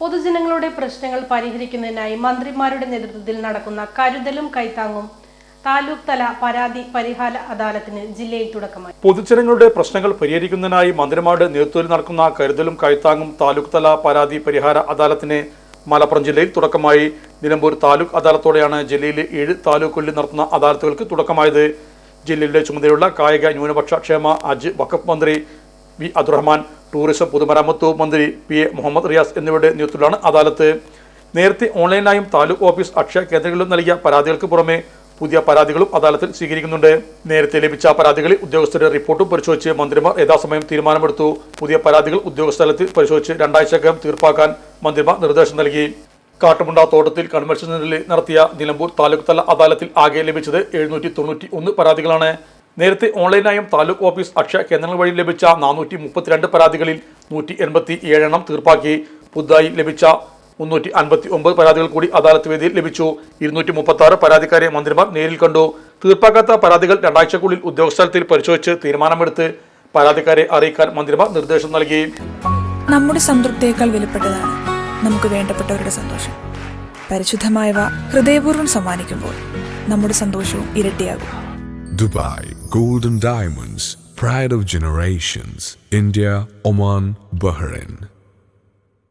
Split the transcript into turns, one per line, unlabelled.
പൊതുജനങ്ങളുടെ പ്രശ്നങ്ങൾ പരിഹരിക്കുന്നതിനായി മന്ത്രിമാരുടെ നേതൃത്വത്തിൽ നടക്കുന്ന കരുതലും കൈത്താങ്ങും താലൂക്ക് തല പരാതി പരിഹാര അദാലത്തിന് ജില്ലയിൽ തുടക്കമായി.
പൊതുജനങ്ങളുടെ പ്രശ്നങ്ങൾ പരിഹരിക്കുന്നതിനായി മന്ത്രിമാരുടെ നേതൃത്വത്തിൽ നടക്കുന്ന കരുതലും കൈത്താങ്ങും താലൂക്ക് തല പരാതി പരിഹാര അദാലത്തിന് മലപ്പുറം ജില്ലയിൽ തുടക്കമായി. നിലമ്പൂർ താലൂക്ക് അദാലത്തോടെയാണ് ജില്ലയിലെ ഏഴ് താലൂക്കുകളിൽ നടത്തുന്ന അദാലത്തുകൾക്ക് തുടക്കമായത്. ജില്ലയിലെ ചുമതലയുള്ള കായിക ന്യൂനപക്ഷ ക്ഷേമ അജ് വഖഫ് മന്ത്രി വി അബ്ദുറഹ്മാൻ ടൂറിസം പൊതുമരാമത്ത് വകുപ്പ് മന്ത്രി പി എ മുഹമ്മദ് റിയാസ് എന്നിവരുടെ നേതൃത്വത്തിലാണ് അദാലത്ത്. നേരത്തെ ഓൺലൈനായും താലൂക്ക് ഓഫീസ് അക്ഷയ കേന്ദ്രങ്ങളിലും നൽകിയ പരാതികൾക്ക് പുറമെ പുതിയ പരാതികളും അദാലത്തിൽ സ്വീകരിക്കുന്നുണ്ട്. നേരത്തെ ലഭിച്ച പരാതികളിൽ ഉദ്യോഗസ്ഥരുടെ റിപ്പോർട്ടും പരിശോധിച്ച് മന്ത്രിമാർ യഥാസമയം തീരുമാനമെടുത്തു. പുതിയ പരാതികൾ ഉദ്യോഗസ്ഥലത്തിൽ പരിശോധിച്ച് രണ്ടാഴ്ചക്കകം തീർപ്പാക്കാൻ മന്ത്രിമാർ നിർദ്ദേശം നൽകി. കാട്ടുമുണ്ട തോട്ടത്തിൽ കൺവെൻഷൻ സെന്ററിൽ നടത്തിയ നിലമ്പൂർ താലൂക്ക് തല അദാലത്തിൽ ആകെ ലഭിച്ചത് എഴുന്നൂറ്റി തൊണ്ണൂറ്റി ഒന്ന് പരാതികളാണ്. നേരത്തെ ഓൺലൈനായും താലൂക്ക് ഓഫീസ് അക്ഷയ കേന്ദ്രങ്ങൾ വഴി ലഭിച്ച നാനൂറ്റി മുപ്പത്തിരണ്ട് പരാതികളിൽ നൂറ്റി എൺപത്തി ഏഴെണ്ണം തീർപ്പാക്കി. പുതുതായി ലഭിച്ച മുന്നൂറ്റി അൻപത്തി ഒമ്പത് പരാതികൾ കൂടി അദാലത്ത് വേദിയിൽ ലഭിച്ചു. ഇരുന്നൂറ്റി മുപ്പത്തി ആറ് പരാതിക്കാരെ മന്ത്രിമാർ നേരിൽ കണ്ടു. തീർപ്പാക്കാത്ത പരാതികൾ രണ്ടാഴ്ചക്കുള്ളിൽ ഉദ്യോഗസ്ഥലത്തിൽ പരിശോധിച്ച് തീരുമാനമെടുത്ത് പരാതിക്കാരെ അറിയിക്കാൻ മന്ത്രിമാർ നിർദ്ദേശം നൽകി.
നമ്മുടെ സംതൃപ്തിയേക്കാൾ വിലപ്പെട്ടതാണ് നമുക്ക് വേണ്ടപ്പെട്ടവരുടെ സന്തോഷം. പരിശുദ്ധമായവ ഹൃദയപൂർവം സമ്മാനിക്കുമ്പോൾ നമ്മുടെ സന്തോഷവും ഇരട്ടിയാകും.
Dubai Golden Diamonds, Pride of Generations, India, Oman, Bahrain.